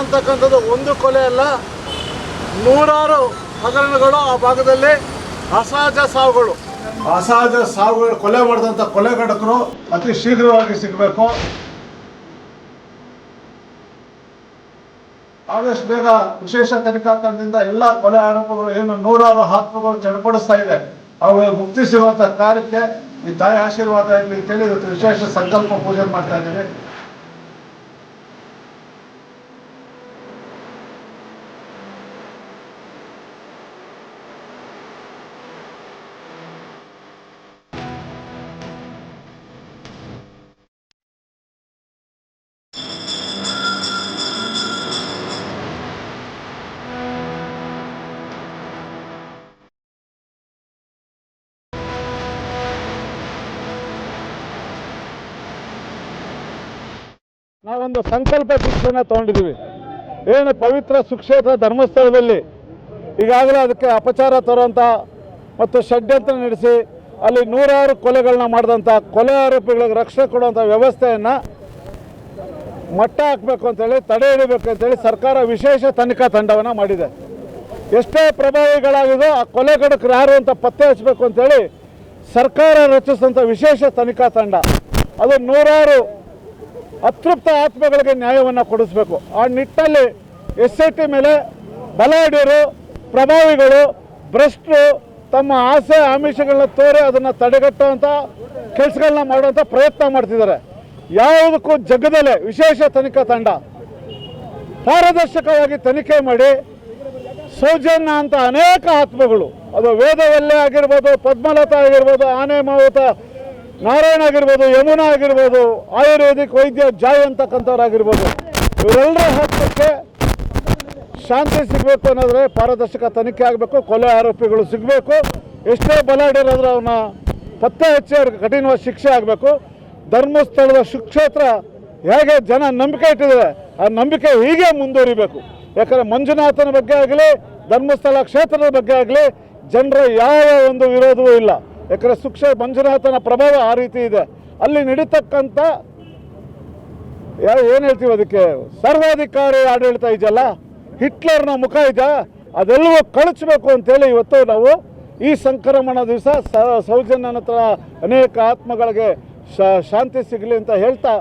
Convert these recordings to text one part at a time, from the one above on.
ಅಂತಕ್ಕಂಥದ್ದು ಒಂದು ಕೊಲೆ ಅಲ್ಲ. ನೂರಾರು ಹಗರಣಗಳು ಆ ಭಾಗದಲ್ಲಿ ಅಸಹಜ ಸಾವುಗಳು. ಅಸಹಜ ಸಾವುಗಳು, ಕೊಲೆ ಮಾಡಿದಂಥ ಕೊಲೆಗಡಕರು ಅತಿ ಶೀಘ್ರವಾಗಿ ಸಿಗಬೇಕು. ಆದಷ್ಟು ಬೇಗ ವಿಶೇಷ ತನಿಖಾ ತಂಡದಿಂದ ಎಲ್ಲ ಕೊಲೆ ಆರೋಪಗಳು ಏನು ನೂರಾರು ಆತ್ಮಗಳು ಚಡಪಡಿಸ್ತಾ ಇದೆ. ಅವುಗಳಿಗೆ ಮುಕ್ತಿ ಸಿಗುವಂತಹ ಕಾರ್ಯಕ್ಕೆ ಈ ತಾಯಿ ಆಶೀರ್ವಾದ ಇರಲಿ ಅಂತೇಳಿ ವಿಶೇಷ ಸಂಕಲ್ಪ ಪೂಜೆ ಮಾಡ್ತಾ ಇದ್ದೀವಿ. ನಾವೊಂದು ಸಂಕಲ್ಪ ಶಿಕ್ಷಣ ತಗೊಂಡಿದ್ದೀವಿ. ಏನು ಪವಿತ್ರ ಸುಕ್ಷೇತ್ರ ಧರ್ಮಸ್ಥಳದಲ್ಲಿ ಈಗಾಗಲೇ ಅದಕ್ಕೆ ಅಪಚಾರ ತರುವಂಥ ಮತ್ತು ಷಡ್ಯಂತ್ರ ನಡೆಸಿ ಅಲ್ಲಿ ನೂರಾರು ಕೊಲೆಗಳನ್ನ ಮಾಡಿದಂಥ ಕೊಲೆ ಆರೋಪಿಗಳಿಗೆ ರಕ್ಷಣೆ ಕೊಡುವಂಥ ವ್ಯವಸ್ಥೆಯನ್ನು ಮಟ್ಟ ಹಾಕಬೇಕು ಅಂತೇಳಿ, ತಡೆ ಹಿಡಿಬೇಕು ಅಂತೇಳಿ ಸರ್ಕಾರ ವಿಶೇಷ ತನಿಖಾ ತಂಡವನ್ನು ಮಾಡಿದೆ. ಎಷ್ಟೇ ಪ್ರಭಾವಿಗಳಾಗಿದೋ ಆ ಕೊಲೆಗಡಕರು ಯಾರು ಅಂತ ಪತ್ತೆ ಹಚ್ಚಬೇಕು ಅಂತೇಳಿ ಸರ್ಕಾರ ರಚಿಸಿದಂಥ ವಿಶೇಷ ತನಿಖಾ ತಂಡ. ಅದು ನೂರಾರು ಅತೃಪ್ತ ಆತ್ಮಗಳಿಗೆ ನ್ಯಾಯವನ್ನು ಕೊಡಿಸ್ಬೇಕು. ಆ ನಿಟ್ಟಲ್ಲಿ ಎಸ್ ಐ ಟಿ ಮೇಲೆ ಬಲಾಢ್ಯರು ಪ್ರಭಾವಿಗಳು, ಭ್ರಷ್ಟರು ತಮ್ಮ ಆಸೆ ಆಮಿಷಗಳನ್ನ ತೋರಿ ಅದನ್ನು ತಡೆಗಟ್ಟುವಂಥ ಕೆಲಸಗಳನ್ನ ಮಾಡುವಂಥ ಪ್ರಯತ್ನ ಮಾಡ್ತಿದ್ದಾರೆ. ಯಾವುದಕ್ಕೂ ಜಗ್ಗದಲ್ಲೇ ವಿಶೇಷ ತನಿಖಾ ತಂಡ. ಪಾರದರ್ಶಕವಾಗಿ ತನಿಖೆ ಮಾಡಿ ಸೌಜನ್ಯ ಅಂತ ಅನೇಕ ಆತ್ಮಗಳು. ಅದು ವೇದವಲ್ಲೇ ಆಗಿರ್ಬೋದು, ಪದ್ಮಲತಾ ಆಗಿರ್ಬೋದು, ಆನೆ ಮಾವುತ ನಾರಾಯಣ ಆಗಿರ್ಬೋದು, ಯಮುನಾ ಆಗಿರ್ಬೋದು, ಆಯುರ್ವೇದಿಕ್ ವೈದ್ಯ ಜಾಯ್ ಅಂತಕ್ಕಂಥವ್ರಾಗಿರ್ಬೋದು, ಇವರೆಲ್ಲರ ಹತ್ತಕ್ಕೆ ಶಾಂತಿ ಸಿಗಬೇಕು ಅನ್ನೋದ್ರೆ ಪಾರದರ್ಶಕ ತನಿಖೆ ಆಗಬೇಕು, ಕೊಲೆ ಆರೋಪಿಗಳು ಸಿಗಬೇಕು. ಎಷ್ಟೇ ಬಲಾಢ್ಯರಾದ್ರೆ ಅವನ್ನ ಪತ್ತೆ ಹಚ್ಚಿ ಅವ್ರಿಗೆ ಕಠಿಣವಾದ ಶಿಕ್ಷೆ ಆಗಬೇಕು. ಧರ್ಮಸ್ಥಳದ ಸುಕ್ಷೇತ್ರ ಹೇಗೆ ಜನ ನಂಬಿಕೆ ಇಟ್ಟಿದ್ದಾರೆ, ಆ ನಂಬಿಕೆ ಹೀಗೆ ಮುಂದುವರಿಬೇಕು. ಯಾಕಂದರೆ ಮಂಜುನಾಥನ ಬಗ್ಗೆ ಆಗಲಿ, ಧರ್ಮಸ್ಥಳ ಕ್ಷೇತ್ರದ ಬಗ್ಗೆ ಆಗಲಿ, ಜನರ ಯಾವ ಒಂದು ವಿರೋಧವೂ ಇಲ್ಲ. ಯಾಕಂದರೆ ಸುಕ್ಷ ಮಂಜುನಾಥನ ಪ್ರಭಾವ ಆ ರೀತಿ ಇದೆ. ಅಲ್ಲಿ ನಡೀತಕ್ಕಂಥ ಏನು ಹೇಳ್ತೀವಿ ಅದಕ್ಕೆ? ಸರ್ವಾಧಿಕಾರಿ ಆಡಳಿತ ಇದೆಯಲ್ಲ? ಹಿಟ್ಲರ್ನ ಮುಖ ಇದೆ ಅದೆಲ್ಲವೂ ಕಳಿಸ್ಬೇಕು ಅಂತೇಳಿ ಇವತ್ತು ನಾವು ಈ ಸಂಕ್ರಮಣ ದಿವಸ ಸೌಜನ್ಯನ ಹತ್ರ ಅನೇಕ ಆತ್ಮಗಳಿಗೆ ಶಾಂತಿ ಸಿಗಲಿ ಅಂತ ಹೇಳ್ತಾ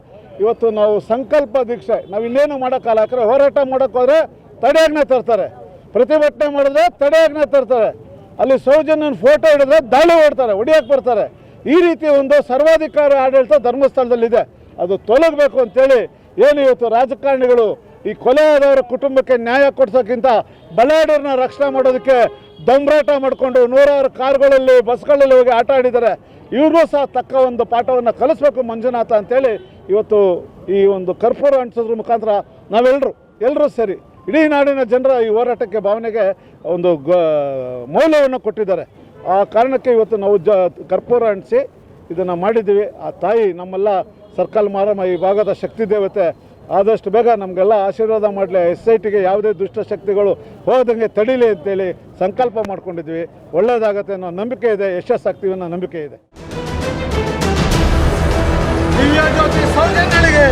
ಇವತ್ತು ನಾವು ಸಂಕಲ್ಪ ದೀಕ್ಷೆ, ನಾವು ಇನ್ನೇನು ಮಾಡೋಕ್ಕಲ್ಲ ಯಾಕಂದರೆ ಹೋರಾಟ ಮಾಡೋಕ್ಕೋದ್ರೆ ತಡೆಯಾಗ್ನೇ ತರ್ತಾರೆ. ಪ್ರತಿಭಟನೆ ಮಾಡಿದ್ರೆ ತಡೆಯಾಗ್ನೇ ತರ್ತಾರೆ. ಅಲ್ಲಿ ಸೌಜನ್ಯನ ಫೋಟೋ ಹಿಡಿದ್ರೆ ದಾಳಿ ಹೊಡ್ತಾರೆ ಹೊಡಿಯಕ್ಕೆ ಬರ್ತಾರೆ. ಈ ರೀತಿ ಒಂದು ಸರ್ವಾಧಿಕಾರಿ ಆಡಳಿತ ಧರ್ಮಸ್ಥಳದಲ್ಲಿದೆ. ಅದು ತೊಲಗಬೇಕು ಅಂತೇಳಿ ಏನು ಇವತ್ತು ರಾಜಕಾರಣಿಗಳು ಈ ಕೊಲೆ ಆದವರ ಕುಟುಂಬಕ್ಕೆ ನ್ಯಾಯ ಕೊಡ್ಸೋಕ್ಕಿಂತ ಬಲಾಢ್ಯರನ್ನ ರಕ್ಷಣೆ ಮಾಡೋದಕ್ಕೆ ದಮ್ರಾಟ ಮಾಡಿಕೊಂಡು ನೂರಾರು ಕಾರ್ಗಳಲ್ಲಿ, ಬಸ್ಗಳಲ್ಲಿ ಹೋಗಿ ಆಟ ಆಡಿದ್ದಾರೆ. ಇವ್ರಿಗೂ ಸಹ ತಕ್ಕ ಒಂದು ಪಾಠವನ್ನು ಕಲಿಸ್ಬೇಕು ಮಂಜುನಾಥ ಅಂತೇಳಿ ಇವತ್ತು ಈ ಒಂದು ಕರ್ಪೂರ ಅಂಟಿಸೋದ್ರ ಮುಖಾಂತರ ನಾವೆಲ್ಲರೂ ಎಲ್ಲರೂ ಸೇರಿ ಇಡೀ ನಾಡಿನ ಜನರ ಈ ಹೋರಾಟಕ್ಕೆ ಭಾವನೆಗೆ ಒಂದು ಮೌಲ್ಯವನ್ನು ಕೊಟ್ಟಿದ್ದಾರೆ. ಆ ಕಾರಣಕ್ಕೆ ಇವತ್ತು ನಾವು ಜ ಕರ್ಪೂರ ಅಂಟಿಸಿ ಇದನ್ನು ಮಾಡಿದ್ದೀವಿ. ಆ ತಾಯಿ ನಮ್ಮೆಲ್ಲ ಸರ್ಕಲ್ ಮಾರಮ್ಮ ಈ ಭಾಗದ ಶಕ್ತಿ ದೇವತೆ. ಆದಷ್ಟು ಬೇಗ ನಮಗೆಲ್ಲ ಆಶೀರ್ವಾದ ಮಾಡಲಿ. ಎಸ್ ಐ ಟಿಗೆ ಯಾವುದೇ ದುಷ್ಟಶಕ್ತಿಗಳು ಹೋದಂಗೆ ತಡೀಲಿ ಅಂತೇಳಿ ಸಂಕಲ್ಪ ಮಾಡ್ಕೊಂಡಿದ್ವಿ ಒಳ್ಳೆಯದಾಗತ್ತೆ ಅನ್ನೋ ನಂಬಿಕೆ ಇದೆ. ಯಶಸ್ಸಾಗ್ತೀವಿ ಅನ್ನೋ ನಂಬಿಕೆ ಇದೆ. ದಿವ್ಯ ಜ್ಯೋತಿ ಸೌಜನ್ಯಳಿಗೆ